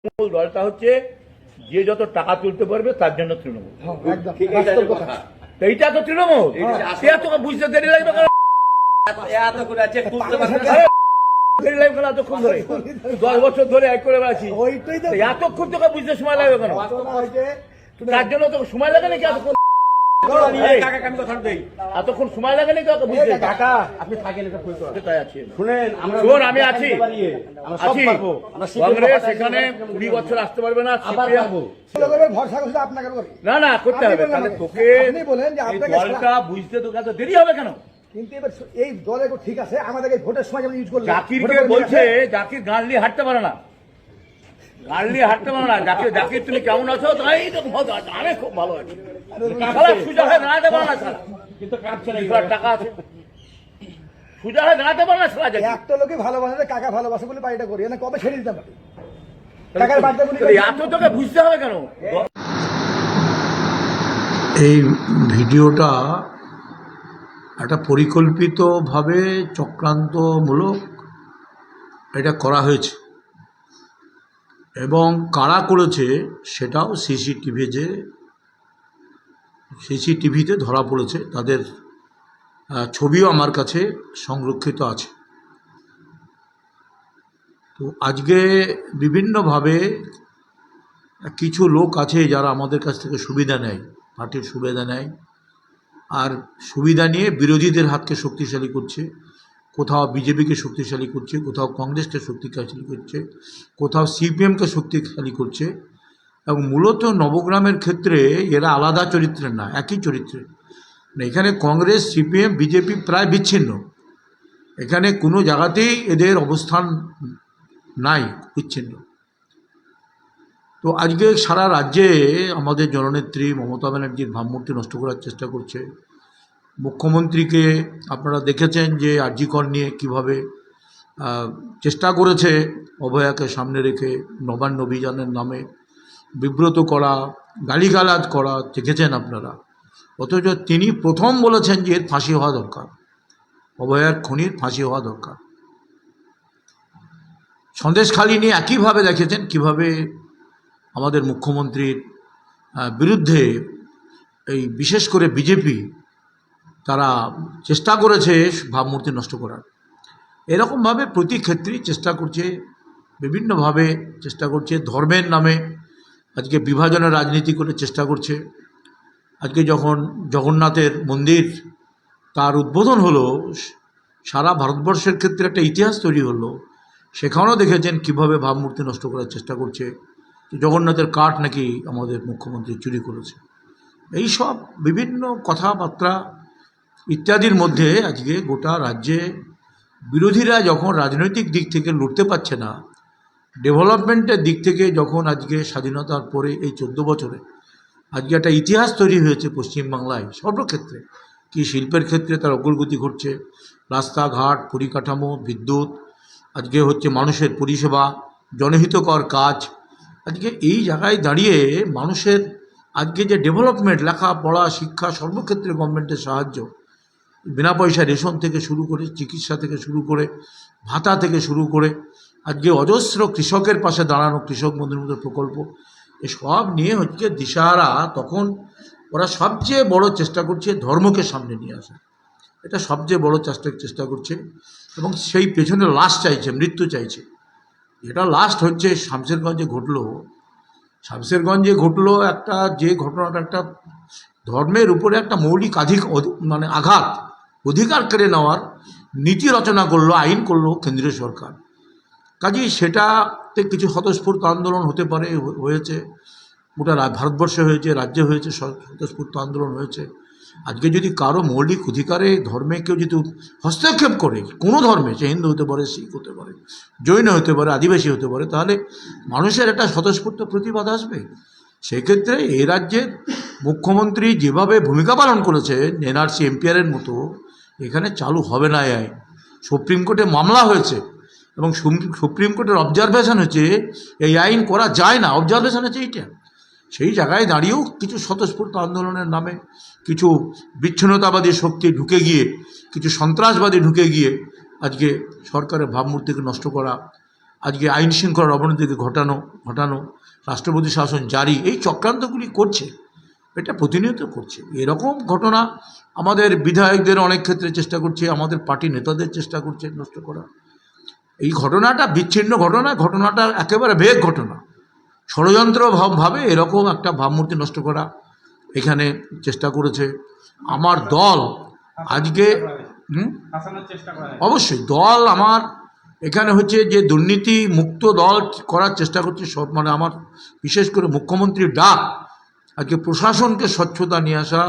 তৃণমূল দলটা হচ্ছে যে যত টাকা তুলতে পারবে তার জন্য তৃণমূল। হ্যাঁ, একদম। ঠিক আছে বাস্তব কথা। কথা। তো এইটা তো তৃণমূল? সে তোকে বুঝতে দেরি লাগবে দশ বছর ধরে এক করে বেড়াচ্ছি। এতক্ষণ তোকে বুঝতে সময় লাগবে কেন? তার জন্য তোকে সময় লাগে নাকি এতক্ষণ? এতক্ষণ সময় বুঝতে। কাকা আপনি থাকেন এটা কই করেন তাই আছি। শুনেন আমরা শোন, আমি আছি। আমরা সব পারব। কংগ্রেস এখানে কুড়ি বছর আসতে পারবে না আবার পারব। ভালো করে আপনাকে না না করতে হবে। তাহলে তোকে আপনি বলেন যে আপনাকে দলটা বুঝতে তোকে এত দেরি হবে কেন? কিন্তু এবার এই দলে ঠিক আছে আমাদেরকে ভোটের সময় যেমন ইউজ করলে জাকিরকে বলছে জাকির গাঁড়লি হাঁটতে পারে না। গাঁড়লি হাঁটতে পারে না। জাকির জাকির তুমি কেমন আছো? তাই তো আমি খুব ভালো আছি। শালা সুজা হয়ে দাঁড়াতে পারে না শালা। কিন্তু কাটছে না শালার টাকা আছে। সুজা হয়ে দাঁড়াতে পারে না শালা একটা লোকই ভালোবাসে কাকা ভালোবাসে বলে বাড়িটা করি। না কবে ছেড়ে দিতাম পারি? কাকার বার্তা বলি এত তোকে বুঝতে হবে কেন? এই ভিডিওটা একটা পরিকল্পিতভাবে চক্রান্তমূলক এটা করা হয়েছে। এবং কারা করেছে সেটাও সিসিটিভিতে সিসিটিভিতে ধরা পড়েছে, তাদের ছবিও আমার কাছে সংরক্ষিত আছে। তো আজকে বিভিন্নভাবে কিছু লোক আছে যারা আমাদের কাছ থেকে সুবিধা নেয়, পার্টির সুবিধা নেয়, আর সুবিধা নিয়ে বিরোধীদের হাতকে শক্তিশালী করছে। কোথাও বিজেপিকে শক্তিশালী করছে, কোথাও কংগ্রেসকে শক্তিশালী করছে, কোথাও সিপিএমকে শক্তিশালী করছে এবং মূলত নবগ্রামের ক্ষেত্রে এরা আলাদা চরিত্রের না, একই চরিত্রের। মানে এখানে কংগ্রেস, সিপিএম, বিজেপি প্রায় বিচ্ছিন্ন। এখানে কোনো জায়গাতেই এদের অবস্থান নাই, বিচ্ছিন্ন। তো আজকে সারা রাজ্যে আমাদের জননেত্রী মমতা ব্যানার্জির ভাবমূর্তি নষ্ট করার চেষ্টা করছে। মুখ্যমন্ত্রীকে আপনারা দেখেছেন যে আর্জিকর নিয়ে কীভাবে চেষ্টা করেছে অভয়াকে সামনে রেখে নবান্ন অভিযানের নামে বিব্রত করা, গালিগালাজ করা, দেখেছেন আপনারা? অথচ তিনি প্রথম বলেছেন যে এর ফাঁসি হওয়া দরকার। অভয়ার খনির ফাঁসি হওয়া দরকার। সন্দেশখালী নিয়ে একইভাবে দেখেছেন কীভাবে আমাদের মুখ্যমন্ত্রীর বিরুদ্ধে এই বিশেষ করে বিজেপি তারা চেষ্টা করেছে ভাবমূর্তি নষ্ট করার। এরকমভাবে প্রতি ক্ষেত্রেই চেষ্টা করছে, বিভিন্নভাবে চেষ্টা করছে, ধর্মের নামে আজকে বিভাজনের রাজনীতি করে চেষ্টা করছে। আজকে যখন জগন্নাথের মন্দির তার উদ্বোধন হলো, সারা ভারতবর্ষের ক্ষেত্রে একটা ইতিহাস তৈরি হলো, সেখানেও দেখেছেন কীভাবে ভাবমূর্তি নষ্ট করার চেষ্টা করছে। জগন্নাথের কাঠ নাকি আমাদের মুখ্যমন্ত্রী চুরি করেছে। এই সব বিভিন্ন কথাবার্তা ইত্যাদির মধ্যে আজকে গোটা রাজ্যে বিরোধীরা যখন রাজনৈতিক দিক থেকে লড়তে পারছে না, ডেভেলপমেন্টের দিক থেকে যখন আজকে স্বাধীনতার পরে এই চোদ্দ বছরে আজকে একটা ইতিহাস তৈরি হয়েছে পশ্চিমবাংলায় সর্বক্ষেত্রে, কি শিল্পের ক্ষেত্রে তার অগ্রগতি ঘটছে, রাস্তাঘাট, পরিকাঠামো, বিদ্যুৎ, আজকে হচ্ছে মানুষের পরিষেবা, জনহিতকর কাজ, আজকে এই জায়গায় দাঁড়িয়ে মানুষের আজকে যে ডেভেলপমেন্ট, লেখাপড়া, শিক্ষা সর্বক্ষেত্রে গভর্নমেন্টের সাহায্য বিনা পয়সা রেশন থেকে শুরু করে, চিকিৎসা থেকে শুরু করে, ভাতা থেকে শুরু করে, আজকে অজস্র কৃষকের পাশে দাঁড়ানো কৃষক বন্ধুর মতো প্রকল্প এসব নিয়ে হচ্ছে দিশাহারা। তখন ওরা সবচেয়ে বড় চেষ্টা করছে ধর্মকে সামনে নিয়ে আসা। এটা সবচেয়ে বড় চেষ্টা চেষ্টা করছে এবং সেই পেছনে লাশ চাইছে, মৃত্যু চাইছে। এটা লাস্ট হচ্ছে শামশেরগঞ্জে ঘটলো। শামশেরগঞ্জে ঘটলো একটা, যে ঘটনাটা একটা ধর্মের উপরে একটা মৌলিক আধিক মানে আঘাত। অধিকার কেড়ে নেওয়ার নীতি রচনা করল, আইন করল কেন্দ্রীয় সরকার। কাজেই সেটাতে কিছু স্বতঃস্ফূর্ত আন্দোলন হতে পারে, হয়েছে। গোটা ভারতবর্ষে হয়েছে, রাজ্যে হয়েছে স্বতঃস্ফূর্ত আন্দোলন হয়েছে। আজকে যদি কারও মৌলিক অধিকারে, ধর্মে কেউ যদি হস্তক্ষেপ করে, কোনো ধর্মে, সে হিন্দু হতে পারে, শিখ হতে পারে, জৈন হতে পারে, আদিবাসী হতে পারে, তাহলে মানুষের একটা স্বতঃস্ফূর্ত প্রতিবাদ আসবে। সেক্ষেত্রে এই রাজ্যের মুখ্যমন্ত্রী যেভাবে ভূমিকা পালন করেছে, এনআরসি, এমপিআরের মতো এখানে চালু হবে না এই আইন সুপ্রিম কোর্টে মামলা হয়েছে এবং সুপ্রিম কোর্টের অবজারভেশন হচ্ছে এই আইন করা যায় না। অবজারভেশন হচ্ছে এইটা। সেই জায়গায় দাঁড়িয়েও কিছু স্বতঃস্ফূর্ত আন্দোলনের নামে কিছু বিচ্ছিন্নতাবাদী শক্তি ঢুকে গিয়ে, কিছু সন্ত্রাসবাদী ঢুকে গিয়ে আজকে সরকারের ভাবমূর্তিকে নষ্ট করা, আজকে আইন শৃঙ্খলার অবনতিকে ঘটানো ঘটানো, রাষ্ট্রপতি শাসন জারি, এই চক্রান্তগুলি করছে। এটা প্রতিনিয়ত করছে। এরকম ঘটনা আমাদের বিধায়কদের অনেক ক্ষেত্রে চেষ্টা করছে, আমাদের পার্টি নেতাদের চেষ্টা করছে নষ্ট করা এই ঘটনাটা বিচ্ছিন্ন ঘটনা, ঘটনাটা একেবারে বেগ ঘটনা। ষড়যন্ত্র ভাব- এরকম একটা ভাবমূর্তি নষ্ট করা এখানে চেষ্টা করেছে। আমার দল আজকে অবশ্যই দল আমার, এখানে হচ্ছে যে দুর্নীতি মুক্ত দল করার চেষ্টা করছে সব মানে আমার বিশেষ করে মুখ্যমন্ত্রীর ডাক। আজকে প্রশাসনকে স্বচ্ছতা নিয়ে আসা,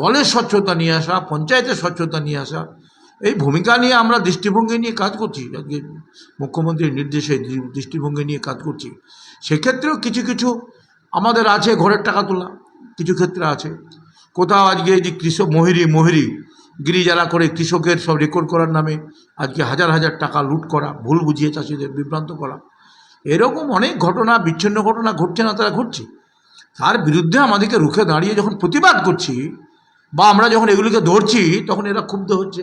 দলের স্বচ্ছতা নিয়ে আসা, পঞ্চায়েতের স্বচ্ছতা নিয়ে আসা, এই ভূমিকা নিয়ে আমরা দৃষ্টিভঙ্গি নিয়ে কাজ করছি। আজকে মুখ্যমন্ত্রীর নির্দেশে দৃষ্টিভঙ্গি নিয়ে কাজ করছি। সেক্ষেত্রেও কিছু কিছু আমাদের আছে ঘরের টাকা তোলা, কিছু ক্ষেত্রে আছে। কোথাও আজকে যে কৃষক মহিরি মহিরি গিরি যারা করে কৃষকের সব রেকর্ড করার নামে আজকে হাজার হাজার টাকা লুট করা, ভুল বুঝিয়ে চাষিদের বিভ্রান্ত করা। এরকম অনেক ঘটনা, বিচ্ছিন্ন ঘটনা ঘটছে না, তারা ঘটছে। তার বিরুদ্ধে আমাদেরকে রুখে দাঁড়িয়ে যখন প্রতিবাদ করছি, বা আমরা যখন এগুলিকে ধরছি, তখন এরা ক্ষুব্ধ হচ্ছে।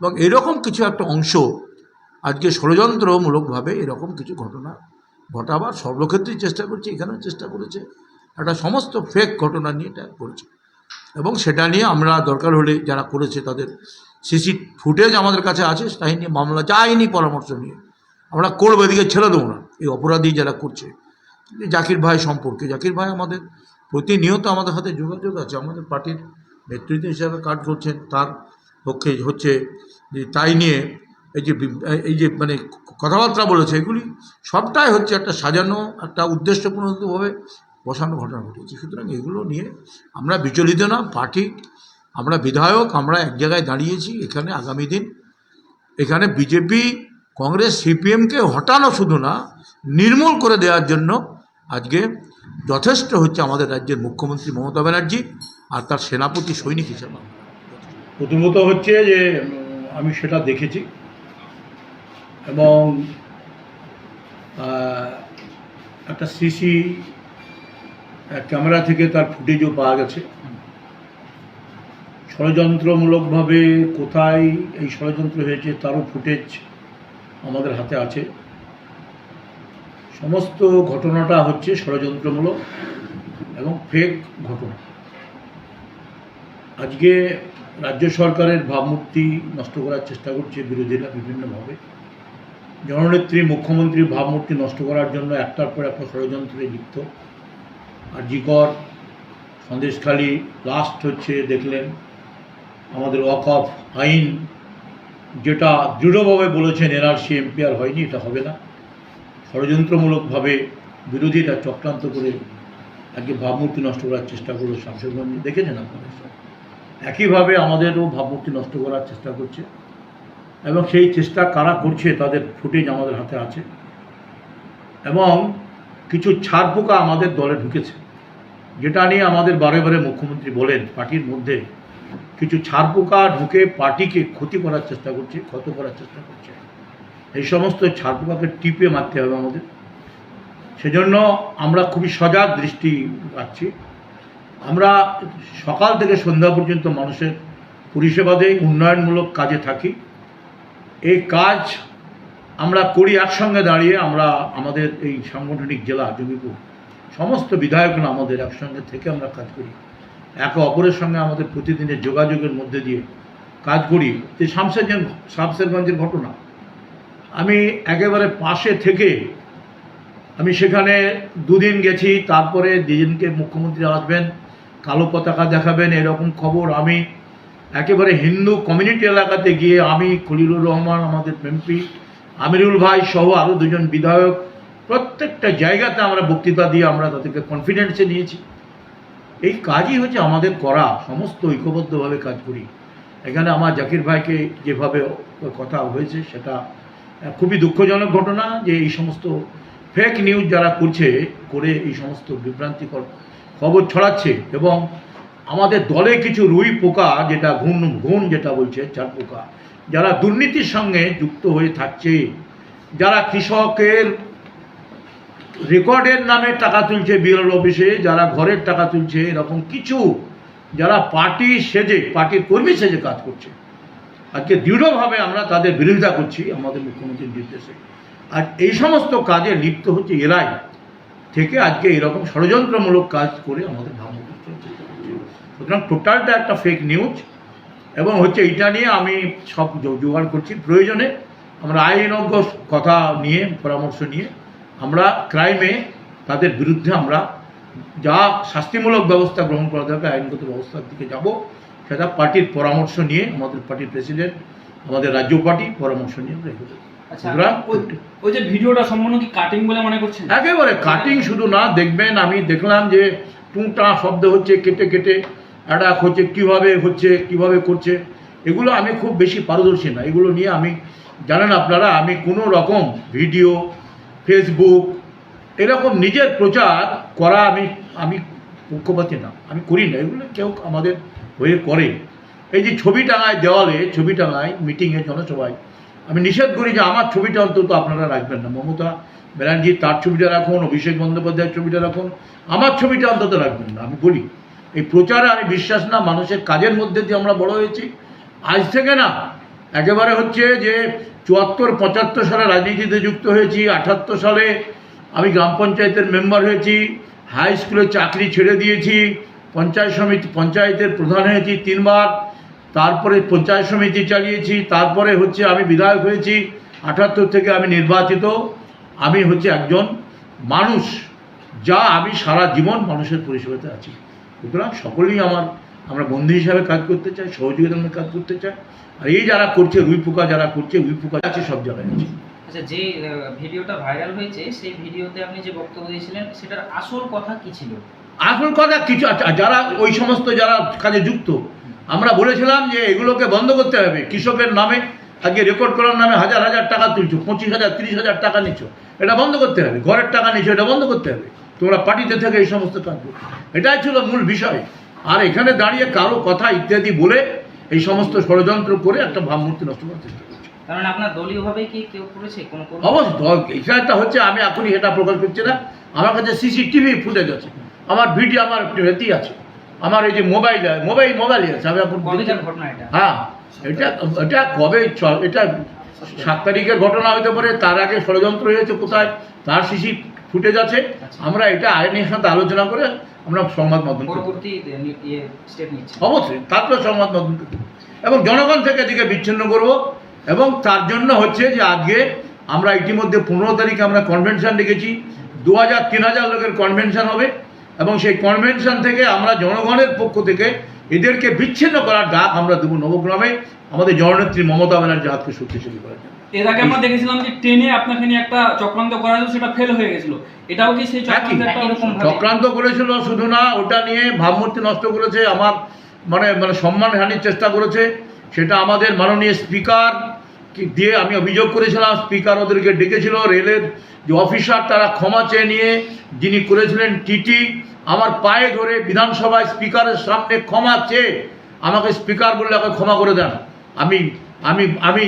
এবং এরকম কিছু একটা অংশ আজকে ষড়যন্ত্রমূলকভাবে এরকম কিছু ঘটনা ঘটাবার সর্বক্ষেত্রেই চেষ্টা করছে, এখানেও চেষ্টা করেছে। একটা সমস্ত ফেক ঘটনা নিয়ে এটা করেছে। এবং সেটা নিয়ে আমরা দরকার হলে যারা করেছে তাদের সিসি ফুটেজ আমাদের কাছে আছে, তাই নিয়ে মামলা যায়নি পরামর্শ নিয়ে আমরা করব, এদিকে ছেড়ে দেবো না। এই অপরাধী যারা করছে জাকির ভাই সম্পর্কে। জাকির ভাই আমাদের প্রতিনিয়ত আমাদের হাতে যোগাযোগ আছে। আমাদের পার্টির নেতৃত্ব হিসাবে কাজ করছেন। তার পক্ষে হচ্ছে যে তাই নিয়ে এই যে এই যে মানে কথাবার্তা বলেছে, এগুলি সবটাই হচ্ছে একটা সাজানো, একটা উদ্দেশ্যপূর্ণভাবে বসানো ঘটনা ঘটেছে সুতরাং এগুলো নিয়ে আমরা বিচলিত না। পার্টি, আমরা বিধায়ক, আমরা এক জায়গায় দাঁড়িয়েছি। এখানে আগামী দিন এখানে বিজেপি, কংগ্রেস, সিপিএমকে হটানো শুধু না নির্মূল করে দেওয়ার জন্য আজকে যথেষ্ট হচ্ছে আমাদের রাজ্যের মুখ্যমন্ত্রী মমতা ব্যানার্জি আর তার সেনাপতি সৈনিক হিসেবে। প্রথমত হচ্ছে যে, আমি সেটা দেখেছি এবং একটা সিসি, ক্যামেরা থেকে তার ফুটেজও পাওয়া গেছে। ষড়যন্ত্রমূলকভাবে কোথায় এই ষড়যন্ত্র হয়েছে তারও ফুটেজ আমাদের হাতে আছে। সমস্ত ঘটনাটা হচ্ছে ষড়যন্ত্রমূলক এবং ফেক ঘটনা। আজকে রাজ্য সরকারের ভাবমূর্তি নষ্ট করার চেষ্টা করছে বিরোধীরা বিভিন্নভাবে। জননেত্রী, মুখ্যমন্ত্রীর ভাবমূর্তি নষ্ট করার জন্য একটার পর একটা ষড়যন্ত্রে লিপ্ত। আর জিকর, সন্দেশখালী লাস্ট হচ্ছে, দেখলেন। আমাদের ওয়াক অফ আইন যেটা দৃঢ়ভাবে বলেছেন এনআরসি এমপিআর হয়নি, এটা হবে না। ষড়যন্ত্রমূলকভাবে বিরোধীরা চক্রান্ত করে আজকে ভাবমূর্তি নষ্ট করার চেষ্টা করল শামশেরগঞ্জ দেখেছেন আপনারা। একইভাবে আমাদেরও ভাবমূর্তি নষ্ট করার চেষ্টা করছে। এবং সেই চেষ্টা কারা করছে তাদের ফুটেজ আমাদের হাতে আছে। এবং কিছু ছাড় পোকা আমাদের দলে ঢুকেছে। যেটা নিয়ে আমাদের বারে বারে মুখ্যমন্ত্রী বলেন, পার্টির মধ্যে কিছু ছাড় পোকা ঢুকে পার্টিকে ক্ষতি করার চেষ্টা করছে, ক্ষত করার চেষ্টা করছে। এই সমস্ত পোকাকে টিপে মারতে হবে আমাদের। সেজন্য আমরা খুবই সজাগ দৃষ্টি রাখছি। আমরা সকাল থেকে সন্ধ্যা পর্যন্ত মানুষের পরিষেবা দেই, উন্নয়নমূলক কাজে থাকি। এই কাজ আমরা করি একসঙ্গে দাঁড়িয়ে, আমরা আমাদের এই সাংগঠনিক জেলা জমিপুর, সমস্ত বিধায়করা আমাদের একসঙ্গে থেকে আমরা কাজ করি। একে অপরের সঙ্গে আমাদের প্রতিদিনের যোগাযোগের মধ্যে দিয়ে কাজ করি। যে শামসেরগঞ্জ, শামসেরগঞ্জের ঘটনা আমি একেবারে পাশে থেকে আমি সেখানে দুদিন গেছি, তারপরে দিদিনকে মুখ্যমন্ত্রী আসবেন, কালো পতাকা দেখাবেন, এরকম খবর আমি একেবারে হিন্দু কমিউনিটি এলাকাতে গিয়ে আমি খলিলুর রহমান, আমাদের এমপি আমিরুল ভাই সহ আরও দুজন বিধায়ক প্রত্যেকটা জায়গাতে আমরা বক্তৃতা দিয়ে আমরা তাদেরকে কনফিডেন্সে নিয়েছি। এই কাজই হচ্ছে আমাদের করা, সমস্ত ঐক্যবদ্ধভাবে কাজ করি। এখানে আমার জাকির ভাইকে যেভাবে কথা হয়েছে সেটা খুবই দুঃখজনক ঘটনা যে এই সমস্ত ফেক নিউজ যারা করছে, করে এই সমস্ত বিভ্রান্তিকর খবর ছড়াচ্ছে এবং আমাদের দলে কিছু রুই পোকা যেটা ঘুণ ঘুণ যেটা বলছে, চার পোকা, যারা দুর্নীতির সঙ্গে যুক্ত হয়ে থাকছে, যারা কৃষকের রেকর্ডের নামে টাকা তুলছে বিএল অফিসে, যারা ঘরের টাকা তুলছে, এরকম কিছু, যারা পার্টি সেজে, পার্টির কর্মী সেজে কাজ করছে। আজকে দৃঢ়ভাবে আমরা তাদের বিরোধিতা করছি, আমাদের মুখ্যমন্ত্রীর নির্দেশে। আর এই সমস্ত কাজে লিপ্ত হচ্ছে এরাই থেকে আজকে এরকম ষড়যন্ত্রমূলক কাজ করে আমাদের ভাবমূর্তি সুতরাং টোটালটা একটা ফেক নিউজ এবং হচ্ছে এটা নিয়ে আমি সব জোগাড় করছি প্রয়োজনে। আমরা আইনজ্ঞ কথা নিয়ে, পরামর্শ নিয়ে আমরা ক্রাইমে তাদের বিরুদ্ধে আমরা যা শাস্তিমূলক ব্যবস্থা গ্রহণ করা যাবে আইনগত ব্যবস্থার দিকে যাব। সেটা পার্টির পরামর্শ নিয়ে আমাদের পার্টির প্রেসিডেন্ট আমাদের রাজ্য পার্টি পরামর্শ নিয়ে আমরা এগোবো আচ্ছা ওই- যে ভিডিওটা সম্পূর্ণ কি কাটিং বলে মনে করছেন? একেবারে কাটিং শুধু না দেখবেন আমি দেখলাম যে টুংটা শব্দ হচ্ছে কেটে কেটে অ্যাটাক হচ্ছে কীভাবে হচ্ছে কীভাবে করছে এগুলো আমি খুব বেশি পারদর্শী না। এগুলো নিয়ে আমি জানেন আপনারা আমি কোনো রকম ভিডিও ফেসবুক এরকম নিজের প্রচার করা আমি আমি পক্ষপাতি না আমি করি না। এগুলো কেউ আমাদের হয়ে করে। এই যে ছবি টাঙায় দেওয়ালে ছবি টাঙায় মিটিংয়ে জনসভায় আমি নিষেধ করি যে আমার ছবিটা অন্তত আপনারা রাখবেন না। মমতা ব্যানার্জি তার ছবিটা রাখুন, অভিষেক বন্দ্যোপাধ্যায়ের ছবিটা রাখুন, আমার ছবিটা অন্তত রাখবেন না, আমি বলি। এই প্রচারে আমি বিশ্বাস না, মানুষের কাজের মধ্যে দিয়ে আমরা বড় হয়েছি। আজ থেকে না, একেবারে হচ্ছে যে চুয়াত্তর, পঁচাত্তর সালে রাজনীতিতে যুক্ত হয়েছি, আটাত্তর সালে আমি গ্রাম পঞ্চায়েতের মেম্বার হয়েছি হাই স্কুলে চাকরি ছেড়ে দিয়েছি পঞ্চায়েত সমিতি, পঞ্চায়েতের প্রধান হয়েছি তিনবার, তারপরে পঞ্চায়েত সমিতি চালিয়েছি, তারপরে হচ্ছে আমি বিধায়ক হয়েছি, আটাত্তর থেকে আমি নির্বাচিত, আমি হচ্ছে একজন মানুষ, যা আমি সারা জীবন মানুষের পরিষেবাতে আছি। সুতরাং সকলেই আমার, আমরা বন্ধু হিসাবে কাজ করতে চাই সহযোগিতার মধ্যে কাজ করতে চাই, আর এই যারা করছে রুই পোকা যারা করছে রুই পোকা আছে, সব জায়গায় আছে আচ্ছা যে ভিডিওটা ভাইরাল হয়েছে, সেই ভিডিওতে আপনি যে বক্তব্য দিয়েছিলেন, সেটার আসল কথা কি ছিল? আসল কথা কিছু আর যারা ওই সমস্ত যারা কাজে যুক্ত আমরা বলেছিলাম যে এগুলোকে বন্ধ করতে হবে। কৃষকের নামে আজকে রেকর্ড করার নামে হাজার হাজার টাকা তুলছো পঁচিশ হাজার তিরিশ হাজার টাকা নিচ্ছ। এটা বন্ধ করতে হবে। ঘরের টাকা নিচ্ছ এটা বন্ধ করতে হবে। তোমরা পার্টিতে থেকে এই সমস্ত কাজ এটাই ছিল মূল বিষয়। আর এখানে দাঁড়িয়ে কারও কথা ইত্যাদি বলে এই সমস্ত ষড়যন্ত্র করে একটা ভাবমূর্তি নষ্ট করার চেষ্টা করছে। কারণ আপনার দলীয়ভাবে কি কেউ করেছে? কোনো কোনো অবশ্যই এটা হচ্ছে আমি এখনই এটা প্রকাশ করছি না। আমার কাছে সিসিটিভি ফুটেজ আছে। আমার ভিডিও আমার এতেই আছে। আমার এই যে মোবাইল মোবাইল মোবাইলই আছে। আমি হ্যাঁ এটা এটা কবে এটা সাত তারিখের ঘটনা হতে পারে তার আগে ষড়যন্ত্র হয়েছে কোথায় তার সিসি ফুটেজ আছে। আমরা এটা আইনের সাথে আলোচনা করে আমরা সংবাদ মাধ্যম অবশ্যই তারপরে সংবাদ মাধ্যম এবং জনগণ থেকে এদিকে বিচ্ছিন্ন করব। এবং তার জন্য হচ্ছে যে আজকে আমরা ইতিমধ্যে পনেরো তারিখে আমরা কনভেনশন ডেকেছি। দু হাজার তিন হাজার লোকের কনভেনশন হবে। এবং সেই কনভেনশন থেকে আমরা জনগণের পক্ষ থেকে এদেরকে বিচ্ছিন্ন করার ডাক আমরা দেবো নবগ্রামে। আমাদের জননেত্রী মমতা ব্যানার্জি হাতকে শক্তিশালী করার জন্য এর আগে আমরা দেখেছিলাম যে ট্রেনে আপনাকে নিয়ে একটা চক্রান্ত করা হয়েছিল সেটা ফেল হয়ে গেছিল। এটাও কি সেই। চক্রান্ত করেছিল শুধু না ওটা নিয়ে ভাবমূর্তি নষ্ট করেছে আমার মানে মানে সম্মানহানির চেষ্টা করেছে। সেটা আমাদের মাননীয় স্পিকার দিয়ে আমি অভিযোগ করেছিলাম স্পিকার ওদেরকে ডেকেছিল, রেলের যে অফিসার তারা ক্ষমা চেয়ে নিয়ে যিনি করেছিলেন টিটি আমার পায়ে ধরে বিধানসভায় স্পিকারের সামনে ক্ষমা চেয়ে আমাকে স্পিকার বললে আমাকে ক্ষমা করে দেন। আমি আমি আমি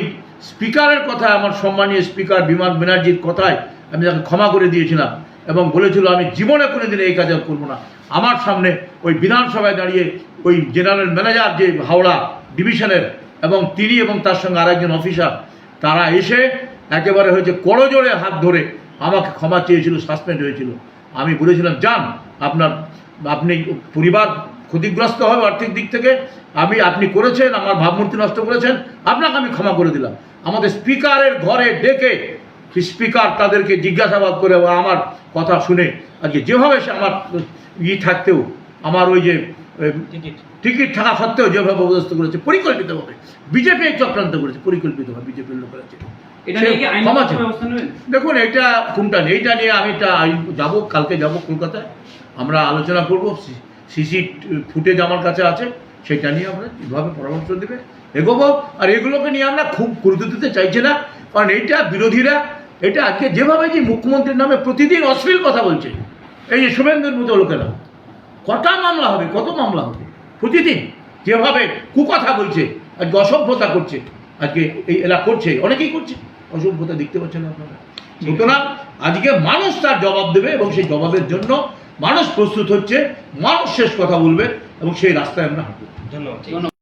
স্পিকারের কথায়, আমার সম্মানীয় স্পিকার বিমান ব্যানার্জির কথায় আমি তাকে ক্ষমা করে দিয়েছিলাম এবং বলেছিল, আমি জীবনে কোনোদিন এই কাজ আর করব না। আমার সামনে ওই বিধানসভায় দাঁড়িয়ে ওই জেনারেল ম্যানেজার যে হাওড়া ডিভিশনের এবং তিনি এবং তার সঙ্গে আরেকজন অফিসার তারা এসে একেবারে হয়েছে করজোড়ে হাত ধরে আমাকে ক্ষমা চেয়েছিল সাসপেন্ড হয়েছিল। আমি বলেছিলাম, যান, আপনার, আপনি পরিবার ক্ষতিগ্রস্ত হবে আর্থিক দিক থেকে। আমি, আপনি করেছেন, আমার ভাবমূর্তি নষ্ট করেছেন, আপনাকে আমি ক্ষমা করে দিলাম। আমাদের স্পিকারের ঘরে ডেকে স্পিকার তাদেরকে জিজ্ঞাসাবাদ করে আমার কথা শুনে, আজকে যেভাবে সে আমার ই থাকতেও, আমার ওই যে টিকিট। থাকা সত্ত্বেও যেভাবে অবস্থা করেছে পরিকল্পিতভাবে। বিজেপি চক্রান্ত করেছে পরিকল্পিতভাবে বিজেপির লোকেরা আছে। দেখুন এটা কোনটা নেই এটা নিয়ে আমি এটা যাব কালকে যাব কলকাতায়। আমরা আলোচনা করব সিসি ফুটেজ আমার কাছে আছে সেটা নিয়ে আমরা কীভাবে পরামর্শ দেবে এগোবো। আর এগুলোকে নিয়ে আমরা খুব গুরুত্ব দিতে চাইছি না কারণ এইটা বিরোধীরা এটা আজকে যেভাবে যে মুখ্যমন্ত্রীর নামে প্রতিদিন অশ্লীল কথা বলছে এই যে শুভেন্দুর মতো লোকেরা। কটা মামলা হবে? কত মামলা হবে? প্রতিদিন যেভাবে কুকথা বলছে আজকে অসভ্যতা করছে আজকে এই এলা করছে অনেকেই করছে। অসভ্যতা দেখতে পাচ্ছেন আপনারা? সুতরাং আজকে মানুষ তার জবাব দেবে এবং সেই জবাবের জন্য মানুষ প্রস্তুত হচ্ছে মানুষ শেষ কথা বলবে এবং সেই রাস্তায় আমরা হাঁটব। ধন্যবাদ।